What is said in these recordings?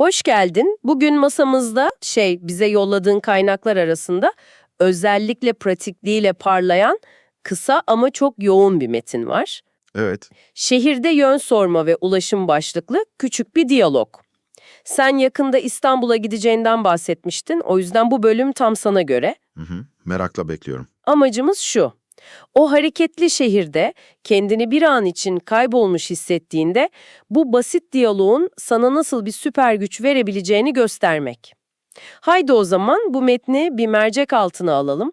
Hoş geldin. Bugün masamızda şey bize yolladığın kaynaklar arasında özellikle pratikliğiyle parlayan kısa ama çok yoğun bir metin var. Evet. Şehirde yön sorma ve ulaşım başlıklı küçük bir diyalog. Sen yakında İstanbul'a gideceğinden bahsetmiştin. O yüzden bu bölüm tam sana göre. Hı hı. Merakla bekliyorum. Amacımız şu. O hareketli şehirde kendini bir an için kaybolmuş hissettiğinde bu basit diyaloğun sana nasıl bir süper güç verebileceğini göstermek. Haydi o zaman bu metni bir mercek altına alalım.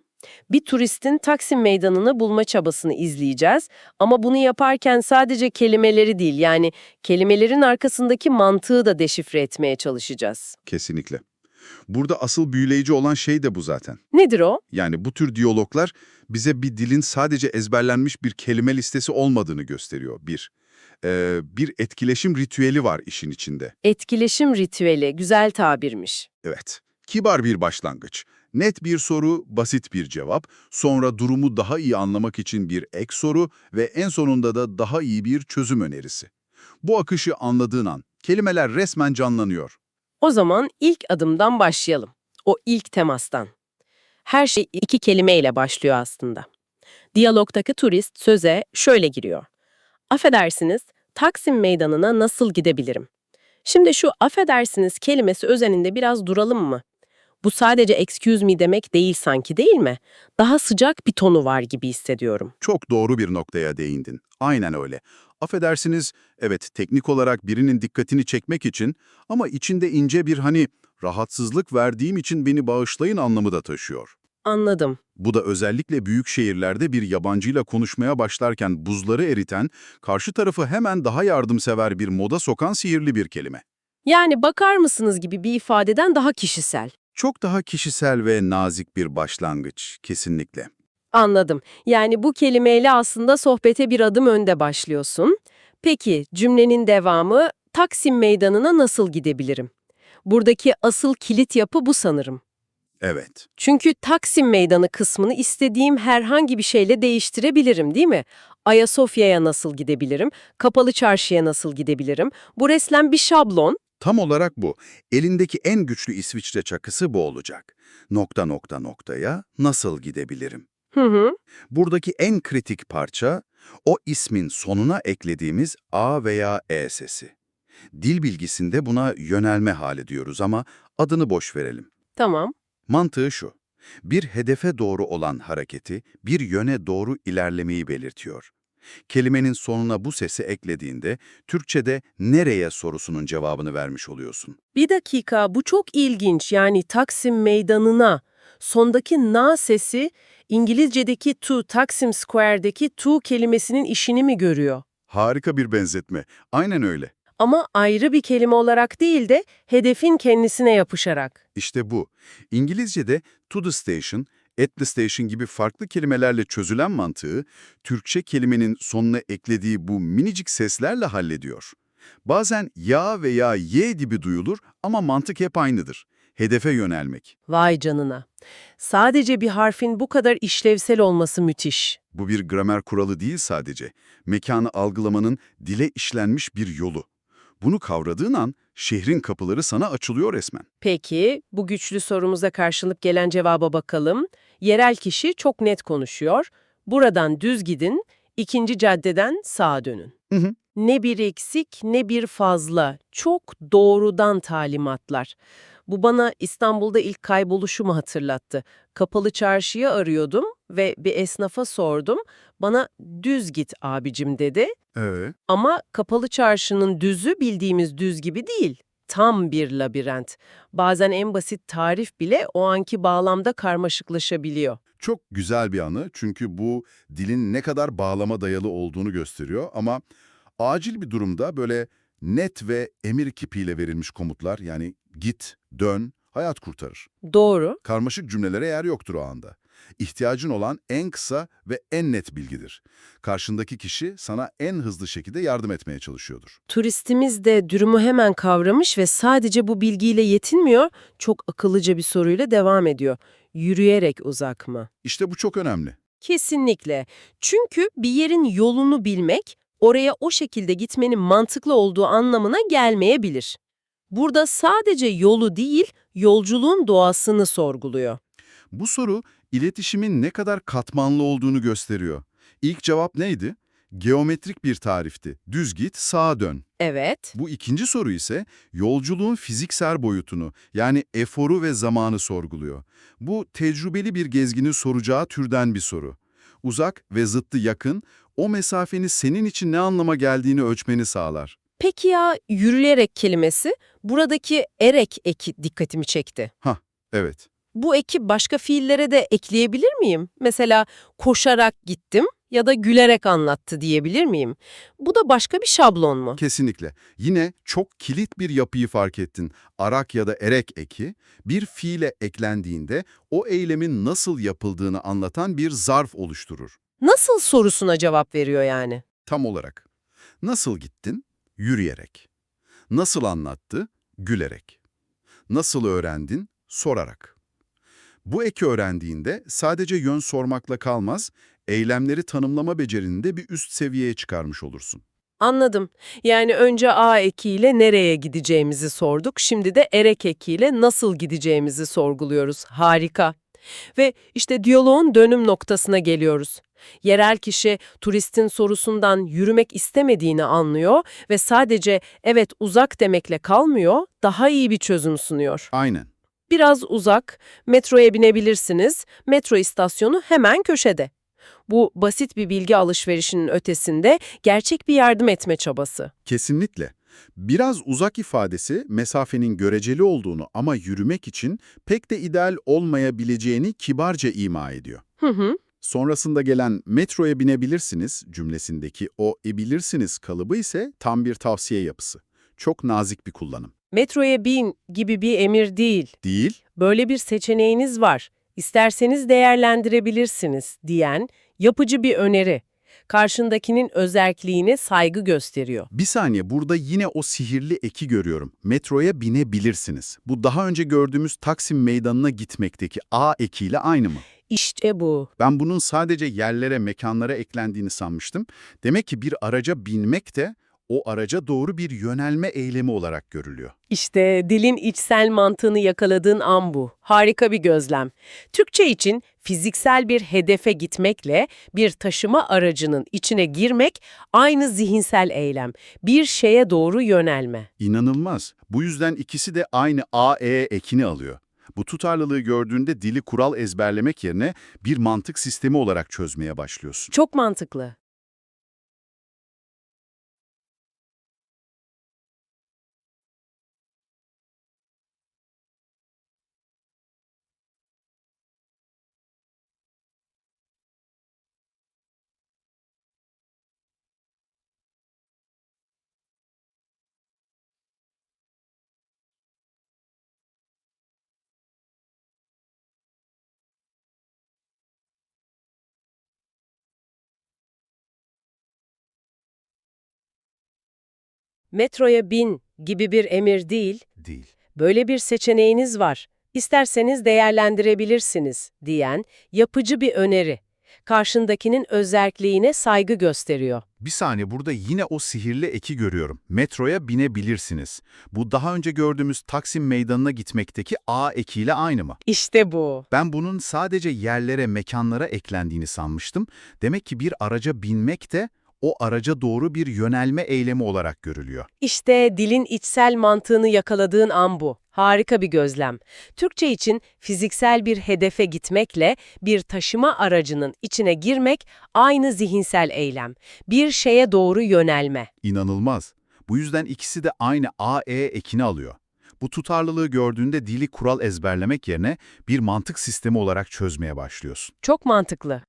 Bir turistin Taksim Meydanı'nı bulma çabasını izleyeceğiz ama bunu yaparken sadece kelimeleri değil yani kelimelerin arkasındaki mantığı da deşifre etmeye çalışacağız. Kesinlikle. Burada asıl büyüleyici olan şey de bu zaten. Nedir o? Yani bu tür diyaloglar bize bir dilin sadece ezberlenmiş bir kelime listesi olmadığını gösteriyor. Bir, Ee, bir etkileşim ritüeli var işin içinde. Etkileşim ritüeli, güzel tabirmiş. Evet, kibar bir başlangıç. Net bir soru, basit bir cevap, sonra durumu daha iyi anlamak için bir ek soru ve en sonunda da daha iyi bir çözüm önerisi. Bu akışı anladığın an kelimeler resmen canlanıyor. O zaman ilk adımdan başlayalım. O ilk temastan. Her şey iki kelimeyle başlıyor aslında. Diyalogdaki turist söze şöyle giriyor. Affedersiniz, Taksim Meydanı'na nasıl gidebilirim? Şimdi şu affedersiniz kelimesi özeninde biraz duralım mı? Bu sadece excuse me demek değil sanki değil mi? Daha sıcak bir tonu var gibi hissediyorum. Çok doğru bir noktaya değindin. Aynen öyle. Affedersiniz, evet teknik olarak birinin dikkatini çekmek için ama içinde ince bir hani rahatsızlık verdiğim için beni bağışlayın anlamı da taşıyor. Anladım. Bu da özellikle büyük şehirlerde bir yabancıyla konuşmaya başlarken buzları eriten, karşı tarafı hemen daha yardımsever bir moda sokan sihirli bir kelime. Yani bakar mısınız gibi bir ifadeden daha kişisel. Çok daha kişisel ve nazik bir başlangıç, kesinlikle. Anladım. Yani bu kelimeyle aslında sohbete bir adım önde başlıyorsun. Peki cümlenin devamı Taksim Meydanı'na nasıl gidebilirim? Buradaki asıl kilit yapı bu sanırım. Evet, Çünkü Taksim Meydanı kısmını istediğim herhangi bir şeyle değiştirebilirim değil mi? Ayasofya'ya nasıl gidebilirim? Kapalı Çarşı'ya nasıl gidebilirim? Bu resmen bir şablon. Tam olarak bu. Elindeki en güçlü İsviçre çakısı bu olacak. Nokta nokta noktaya nasıl gidebilirim? Hı hı. Buradaki en kritik parça, o ismin sonuna eklediğimiz A veya E sesi. Dil bilgisinde buna yönelme hali diyoruz ama adını boş verelim. Tamam. Mantığı şu, bir hedefe doğru olan hareketi, bir yöne doğru ilerlemeyi belirtiyor. Kelimenin sonuna bu sesi eklediğinde, Türkçe'de nereye sorusunun cevabını vermiş oluyorsun. Bir dakika bu çok ilginç yani Taksim Meydanı'na. Sondaki na sesi İngilizce'deki to Taksim Square'deki to kelimesinin işini mi görüyor? Harika bir benzetme. Aynen öyle. Ama ayrı bir kelime olarak değil de hedefin kendisine yapışarak. İşte bu. İngilizce'de to the station, at the station gibi farklı kelimelerle çözülen mantığı, Türkçe kelimenin sonuna eklediği bu minicik seslerle hallediyor. Bazen ya veya ye gibi duyulur ama mantık hep aynıdır. Hedefe yönelmek. Vay canına. Sadece bir harfin bu kadar işlevsel olması müthiş. Bu bir gramer kuralı değil sadece. Mekanı algılamanın dile işlenmiş bir yolu. Bunu kavradığın an şehrin kapıları sana açılıyor resmen. Peki, bu güçlü sorumuza karşılık gelen cevaba bakalım. Yerel kişi çok net konuşuyor. Buradan düz gidin, ikinci caddeden sağa dönün. Hı hı. Ne bir eksik ne bir fazla. Çok doğrudan talimatlar. Bu bana İstanbul'da ilk kayboluşumu hatırlattı. Kapalı çarşıya arıyordum ve bir esnafa sordum. Bana düz git abicim dedi. Evet. Ama kapalı çarşının düzü bildiğimiz düz gibi değil. Tam bir labirent. Bazen en basit tarif bile o anki bağlamda karmaşıklaşabiliyor. Çok güzel bir anı çünkü bu dilin ne kadar bağlama dayalı olduğunu gösteriyor ama acil bir durumda böyle net ve emir kipiyle verilmiş komutlar yani git, dön, hayat kurtarır. Doğru. Karmaşık cümlelere yer yoktur o anda. İhtiyacın olan en kısa ve en net bilgidir. Karşındaki kişi sana en hızlı şekilde yardım etmeye çalışıyordur. Turistimiz de durumu hemen kavramış ve sadece bu bilgiyle yetinmiyor, çok akıllıca bir soruyla devam ediyor. Yürüyerek uzak mı? İşte bu çok önemli. Kesinlikle. Çünkü bir yerin yolunu bilmek, oraya o şekilde gitmenin mantıklı olduğu anlamına gelmeyebilir. Burada sadece yolu değil, yolculuğun doğasını sorguluyor. Bu soru iletişimin ne kadar katmanlı olduğunu gösteriyor. İlk cevap neydi? Geometrik bir tarifti. Düz git, sağa dön. Evet. Bu ikinci soru ise yolculuğun fiziksel boyutunu yani eforu ve zamanı sorguluyor. Bu tecrübeli bir gezginin soracağı türden bir soru. Uzak ve zıttı yakın, o mesafenin senin için ne anlama geldiğini ölçmeni sağlar. Peki ya yürüyerek kelimesi? Buradaki erek eki dikkatimi çekti. Evet, Bu eki başka fiillere de ekleyebilir miyim? Mesela koşarak gittim ya da gülerek anlattı diyebilir miyim? Bu da başka bir şablon mu? kesinlikle. Yine çok kilit bir yapıyı fark ettin. Arak ya da erek eki bir fiile eklendiğinde o eylemin nasıl yapıldığını anlatan bir zarf oluşturur. Nasıl sorusuna cevap veriyor yani? Tam olarak. Nasıl gittin? Yürüyerek. Nasıl anlattı? Gülerek. Nasıl öğrendin? Sorarak. Bu eki öğrendiğinde sadece yön sormakla kalmaz, eylemleri tanımlama becerini de bir üst seviyeye çıkarmış olursun. Anladım. Yani önce A ekiyle nereye gideceğimizi sorduk. Şimdi de erek ekiyle nasıl gideceğimizi sorguluyoruz. Harika. Ve işte diyaloğun dönüm noktasına geliyoruz. Yerel kişi turistin sorusundan yürümek istemediğini anlıyor ve sadece evet uzak demekle kalmıyor, daha iyi bir çözüm sunuyor. Aynen. Biraz uzak, metroya binebilirsiniz, metro istasyonu hemen köşede. Bu basit bir bilgi alışverişinin ötesinde gerçek bir yardım etme çabası. Kesinlikle. Biraz uzak ifadesi mesafenin göreceli olduğunu ama yürümek için pek de ideal olmayabileceğini kibarca ima ediyor. Hı hı. Sonrasında gelen metroya binebilirsiniz cümlesindeki o ebilirsiniz kalıbı ise tam bir tavsiye yapısı. Çok nazik bir kullanım. Metroya bin gibi bir emir değil. Değil, Böyle bir seçeneğiniz var. İsterseniz değerlendirebilirsiniz diyen yapıcı bir öneri. Karşındakinin özerkliğine saygı gösteriyor. bir saniye burada yine o sihirli eki görüyorum. Metroya binebilirsiniz. Bu daha önce gördüğümüz Taksim Meydanı'na gitmekteki A ekiyle aynı mı? İşte bu. Ben bunun sadece yerlere, mekanlara eklendiğini sanmıştım. Demek ki bir araca binmek de o araca doğru bir yönelme eylemi olarak görülüyor. İşte dilin içsel mantığını yakaladığın an bu. Harika bir gözlem. Türkçe için fiziksel bir hedefe gitmekle bir taşıma aracının içine girmek aynı zihinsel eylem. Bir şeye doğru yönelme. İnanılmaz. Bu yüzden ikisi de aynı AE ekini alıyor. Bu tutarlılığı gördüğünde dili kural ezberlemek yerine bir mantık sistemi olarak çözmeye başlıyorsun. Çok mantıklı. Metroya bin gibi bir emir değil, Değil. böyle bir seçeneğiniz var. İsterseniz değerlendirebilirsiniz diyen yapıcı bir öneri. Karşındakinin özerkliğine saygı gösteriyor. Bir saniye burada yine o sihirli eki görüyorum. Metroya binebilirsiniz. Bu daha önce gördüğümüz Taksim Meydanı'na gitmekteki A ekiyle aynı mı? İşte bu. Ben bunun sadece yerlere, mekanlara eklendiğini sanmıştım. Demek ki bir araca binmek de o araca doğru bir yönelme eylemi olarak görülüyor. İşte dilin içsel mantığını yakaladığın an bu. Harika bir gözlem. Türkçe için fiziksel bir hedefe gitmekle bir taşıma aracının içine girmek aynı zihinsel eylem. Bir şeye doğru yönelme. İnanılmaz. Bu yüzden ikisi de aynı AE ekini alıyor. Bu tutarlılığı gördüğünde dili kural ezberlemek yerine bir mantık sistemi olarak çözmeye başlıyorsun. Çok mantıklı.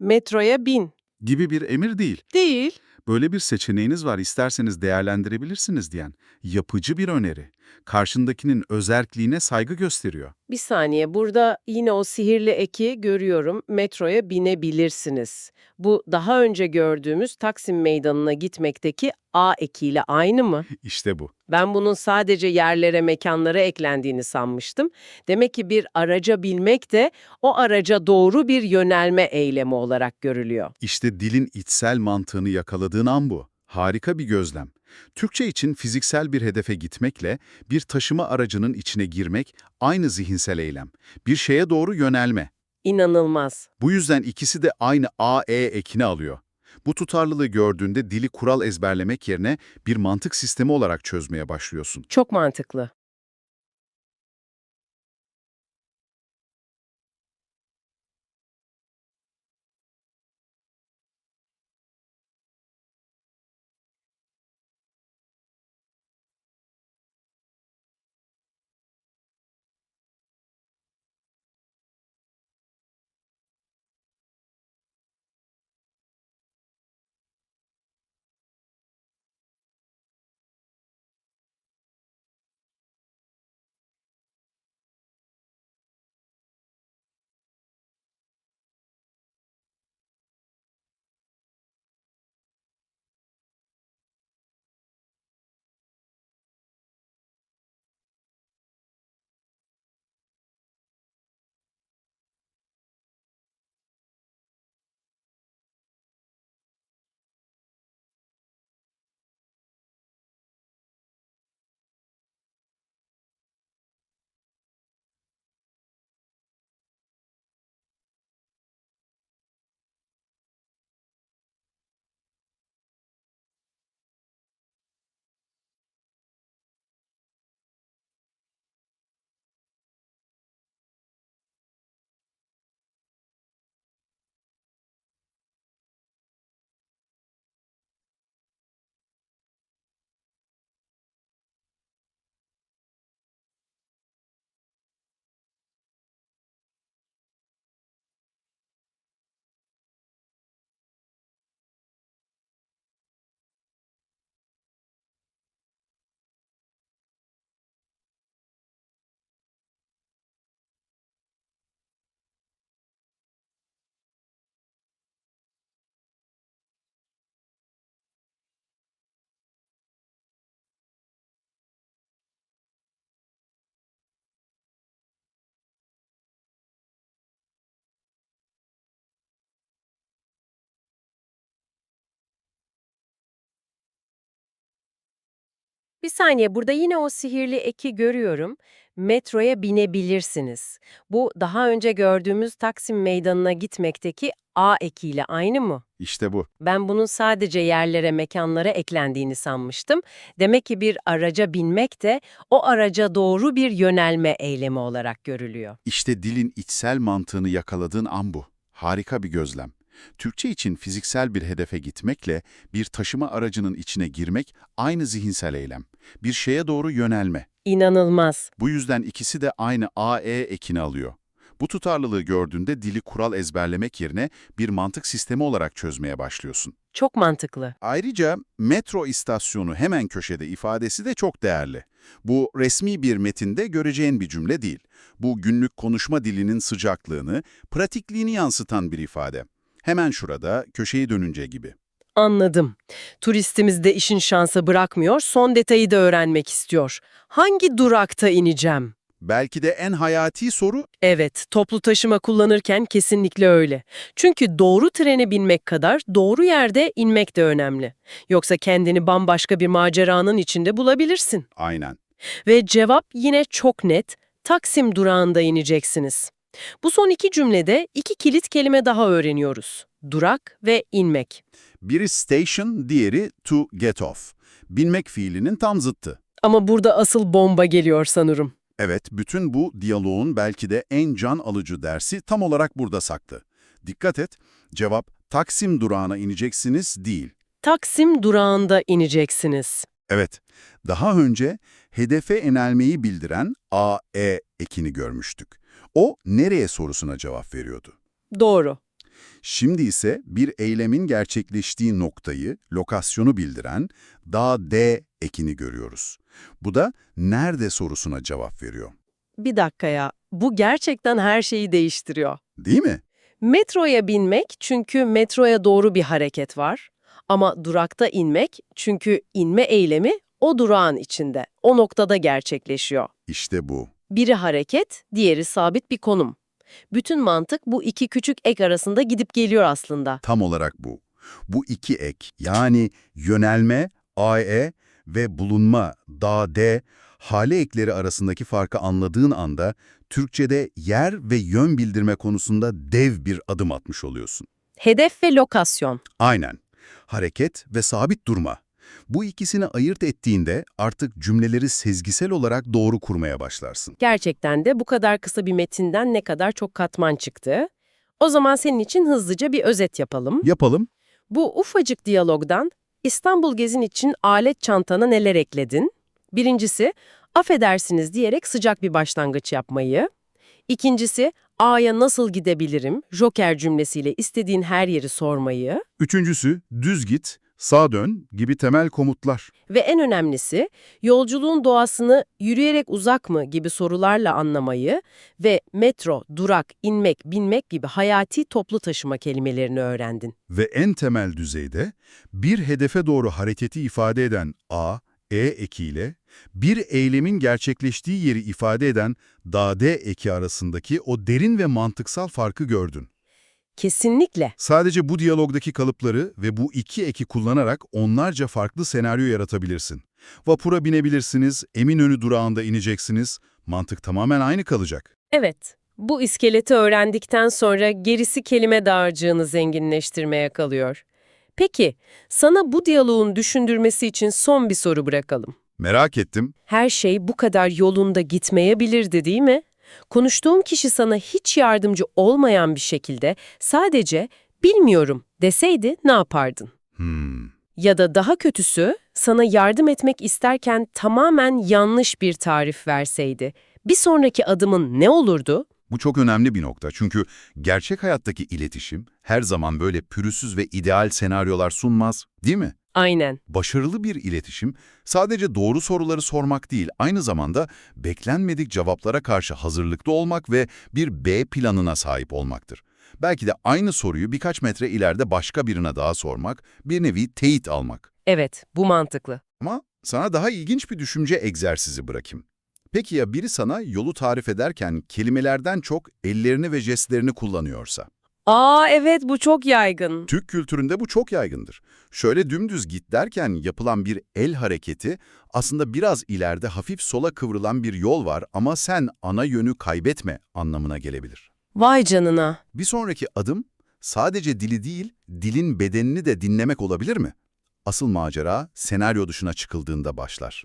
Metroya bin. Gibi bir emir değil. Değil. Böyle bir seçeneğiniz var isterseniz değerlendirebilirsiniz diyen yapıcı bir öneri. Karşındakinin özerkliğine saygı gösteriyor. Bir saniye burada yine o sihirli eki görüyorum. Metroya binebilirsiniz. Bu daha önce gördüğümüz Taksim Meydanı'na gitmekteki A ekiyle aynı mı? İşte bu. Ben bunun sadece yerlere, mekanlara eklendiğini sanmıştım. Demek ki bir araca bilmek de o araca doğru bir yönelme eylemi olarak görülüyor. İşte dilin içsel mantığını yakaladığın an bu. Harika bir gözlem. Türkçe için fiziksel bir hedefe gitmekle bir taşıma aracının içine girmek aynı zihinsel eylem. Bir şeye doğru yönelme. İnanılmaz. Bu yüzden ikisi de aynı A-E ekini alıyor. Bu tutarlılığı gördüğünde dili kural ezberlemek yerine bir mantık sistemi olarak çözmeye başlıyorsun. Çok mantıklı. Bir saniye burada yine o sihirli eki görüyorum. Metroya binebilirsiniz. Bu daha önce gördüğümüz Taksim Meydanı'na gitmekteki A ekiyle aynı mı? İşte bu. Ben bunun sadece yerlere, mekanlara eklendiğini sanmıştım. Demek ki bir araca binmek de o araca doğru bir yönelme eylemi olarak görülüyor. İşte dilin içsel mantığını yakaladığın an bu. Harika bir gözlem. Türkçe için fiziksel bir hedefe gitmekle bir taşıma aracının içine girmek aynı zihinsel eylem. Bir şeye doğru yönelme. İnanılmaz. Bu yüzden ikisi de aynı A-E ekini alıyor. Bu tutarlılığı gördüğünde dili kural ezberlemek yerine bir mantık sistemi olarak çözmeye başlıyorsun. Çok mantıklı. Ayrıca metro istasyonu hemen köşede ifadesi de çok değerli. Bu resmi bir metinde göreceğin bir cümle değil. Bu günlük konuşma dilinin sıcaklığını, pratikliğini yansıtan bir ifade. Hemen şurada, köşeyi dönünce gibi. Anladım. Turistimiz de işin şansı bırakmıyor, son detayı da öğrenmek istiyor. Hangi durakta ineceğim? Belki de en hayati soru, Evet, toplu taşıma kullanırken kesinlikle öyle. Çünkü doğru trene binmek kadar doğru yerde inmek de önemli. Yoksa kendini bambaşka bir maceranın içinde bulabilirsin. aynen. Ve cevap yine çok net, Taksim durağında ineceksiniz. Bu son iki cümlede iki kilit kelime daha öğreniyoruz. Durak ve inmek. Biri station, diğeri to get off. Binmek fiilinin tam zıttı. Ama burada asıl bomba geliyor sanırım. Evet, bütün bu diyaloğun belki de en can alıcı dersi tam olarak burada saklı. Dikkat et, cevap Taksim durağına ineceksiniz değil. Taksim durağında ineceksiniz. Evet, daha önce hedefe enelmeyi bildiren A-E ekini görmüştük. O nereye sorusuna cevap veriyordu. Doğru. Şimdi ise bir eylemin gerçekleştiği noktayı, lokasyonu bildiren dağ D ekini görüyoruz. Bu da nerede sorusuna cevap veriyor. Bir dakika ya, bu gerçekten her şeyi değiştiriyor. Değil mi? Metroya binmek çünkü metroya doğru bir hareket var. Ama durakta inmek çünkü inme eylemi o durağın içinde, o noktada gerçekleşiyor. İşte bu. Biri hareket, diğeri sabit bir konum. Bütün mantık bu iki küçük ek arasında gidip geliyor aslında. Tam olarak bu. Bu iki ek yani yönelme, AE ve bulunma, da D, hale ekleri arasındaki farkı anladığın anda Türkçe'de yer ve yön bildirme konusunda dev bir adım atmış oluyorsun. Hedef ve lokasyon. Aynen. Hareket ve sabit durma. Bu ikisini ayırt ettiğinde artık cümleleri sezgisel olarak doğru kurmaya başlarsın. Gerçekten de bu kadar kısa bir metinden ne kadar çok katman çıktı. O zaman senin için hızlıca bir özet yapalım. Yapalım. Bu ufacık diyalogdan İstanbul gezin için alet çantana neler ekledin? Birincisi, affedersiniz diyerek sıcak bir başlangıç yapmayı. İkincisi, A'ya nasıl gidebilirim? Joker cümlesiyle istediğin her yeri sormayı. Üçüncüsü düz git, sağ dön gibi temel komutlar. Ve en önemlisi, yolculuğun doğasını yürüyerek uzak mı gibi sorularla anlamayı ve metro, durak, inmek, binmek gibi hayati toplu taşıma kelimelerini öğrendin. Ve en temel düzeyde bir hedefe doğru hareketi ifade eden A, E ekiyle bir eylemin gerçekleştiği yeri ifade eden da D eki arasındaki o derin ve mantıksal farkı gördün. Kesinlikle. Sadece bu diyalogdaki kalıpları ve bu iki eki kullanarak onlarca farklı senaryo yaratabilirsin. Vapura binebilirsiniz, Eminönü durağında ineceksiniz, mantık tamamen aynı kalacak. Evet, bu iskeleti öğrendikten sonra gerisi kelime dağarcığını zenginleştirmeye kalıyor. Peki, sana bu diyaloğun düşündürmesi için son bir soru bırakalım. Merak ettim. Her şey bu kadar yolunda gitmeyebilirdi değil mi? Konuştuğum kişi sana hiç yardımcı olmayan bir şekilde sadece bilmiyorum deseydi ne yapardın? Hmm. Ya da daha kötüsü sana yardım etmek isterken tamamen yanlış bir tarif verseydi. Bir sonraki adımın ne olurdu? Bu çok önemli bir nokta çünkü gerçek hayattaki iletişim her zaman böyle pürüzsüz ve ideal senaryolar sunmaz, değil mi? Aynen. Başarılı bir iletişim sadece doğru soruları sormak değil, aynı zamanda beklenmedik cevaplara karşı hazırlıklı olmak ve bir B planına sahip olmaktır. Belki de aynı soruyu birkaç metre ileride başka birine daha sormak, bir nevi teyit almak. Evet, bu mantıklı. Ama sana daha ilginç bir düşünce egzersizi bırakayım. Peki ya biri sana yolu tarif ederken kelimelerden çok ellerini ve jestlerini kullanıyorsa? Aa evet bu çok yaygın. Türk kültüründe bu çok yaygındır. Şöyle dümdüz git derken yapılan bir el hareketi aslında biraz ileride hafif sola kıvrılan bir yol var ama sen ana yönü kaybetme anlamına gelebilir. Vay canına. Bir sonraki adım sadece dili değil, dilin bedenini de dinlemek olabilir mi? Asıl macera senaryo dışına çıkıldığında başlar.